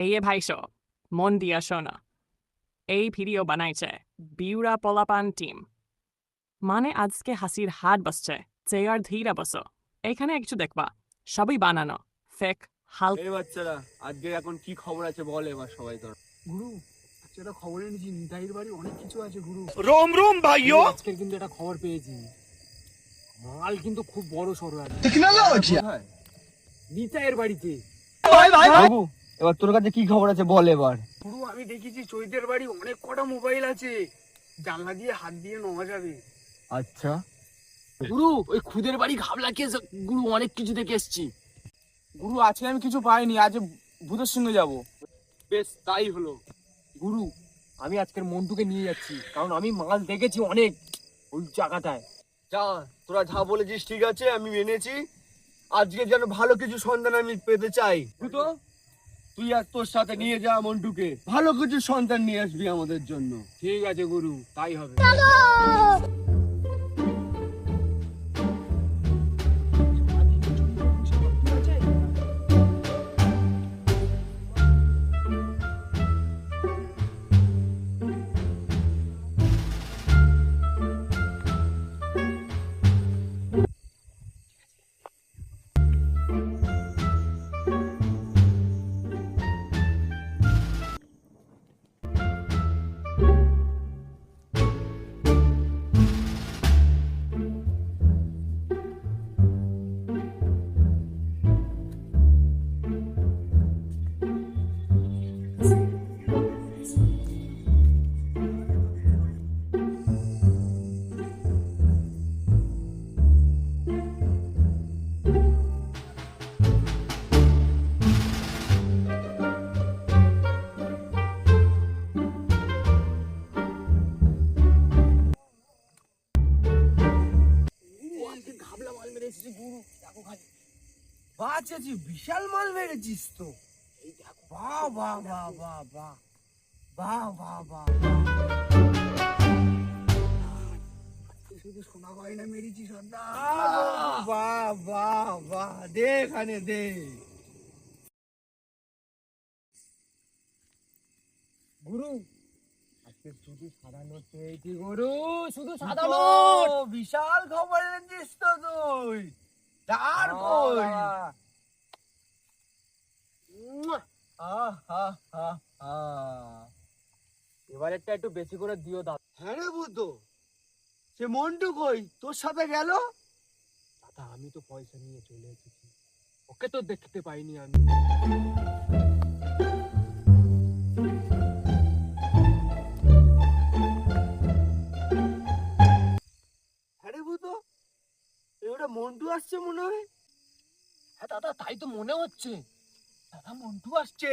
এই ভাইসো মন দিয়া না এই ভিডিও বানাইছে বিউরা পলাপান টিম মানে আজকে হাসির হাত বসছে চেয়ার ধীরা বস এখানে একটু দেখবা সবই বানানো ফেক হাল এই বাচ্চারা আজকে এখন কি খবর আছে বল এবার সবাই তোর গুরু বাচ্চারা খবর এনেছি নিতাইয়ের বাড়ি অনেক কিছু আছে গুরু রোম রোম ভাইও আজকে কিন্তু একটা খবর পেয়েছি মাল কিন্তু খুব বড় সরু আছে টেকনোলজি নিতাইয়ের বাড়িতে ভাই ভাই এবার তোর কাছে কি খবর আছে বল এবার। গুরু আমি দেখেছি চৈতের বাড়ি অনেক কটা মোবাইল আছে। জানলা দিয়ে হাত দিয়ে নেওয়া যাবে। আচ্ছা। গুরু ওই খুদের বাড়ি ঘাবলা কে গুরু অনেক কিছু দেখে এসছি। গুরু আজকে আমি কিছু পাইনি আজ ভূতের সঙ্গে যাব। বেশ তাই হলো। গুরু আমি আজকের মন্টুকে নিয়ে যাচ্ছি কারণ আমি মাল দেখেছি অনেক ওই জায়গাটায়। যা তোরা যা বলেছিস ঠিক আছে আমি মেনেছি আজকে যেন ভালো কিছু সন্ধান আমি পেতে চাই। তো তুই আর তোর সাথে নিয়ে যা মন্টুকে। ভালো কিছু সন্তান নিয়ে আসবি আমাদের জন্য। ঠিক আছে গুরু। তাই হবে। এসেছি গুরু দেখো খালি। বাচ্চাছি বিশাল মাল মেরেছিস তো। বাহ বাহ বাহ বাহ বাহ। বাহ বাহ বাহ শুধু সোনা গয়না মেরেছি সর্দার। বাহ বাহ বাহ। দে এখানে দে। গুরু শুধু সাদা নোট পেয়েছি গুরু শুধু সাদা নোট বিশাল খবর এনেছিস তো তুই। তার কই? হা। এবারেরটা একটু বেশি করে দিও দাদা হ্যাঁ রে বুদ্ধ। সে মন্টু কই? তোর সাথে গেল? দাদা আমি তো পয়সা নিয়ে চলে এসেছি। ওকে তো দেখতে পাইনি আমি। আসছে মনে হয়। হ্যাঁ দাদা তাই তো মনে হচ্ছে। দাদা মন্টু আসছে।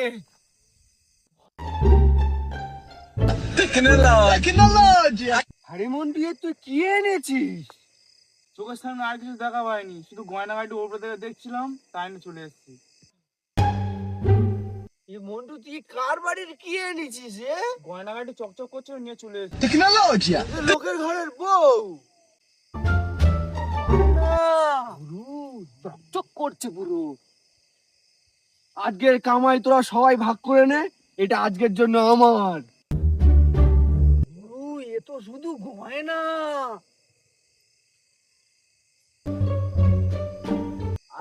আরে মন্টু তুই কি এনেছিস? চোখের সামনে আর কিছু দেখা পাইনি। শুধু গয়নাগাটি ওপরে থেকে দেখছিলাম তাই নিয়ে চলে এসেছি। মন্টু তুই কার বাড়ির কি এনেছিস এ? গয়নাগাটি চকচক করছে নিয়ে চলে এসেছি। লোকের ঘরের বউ। না করছে পুরো আজকের কামাই তোরা সবাই ভাগ করে নে, এটা আজকের জন্য আমার। এ তো শুধু গয়না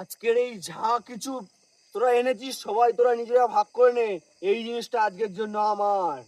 আজকের এই যা কিছু তোরা এনেছিস, সবাই তোরা নিজেরা ভাগ করে নে। এই জিনিসটা আজকের জন্য আমার।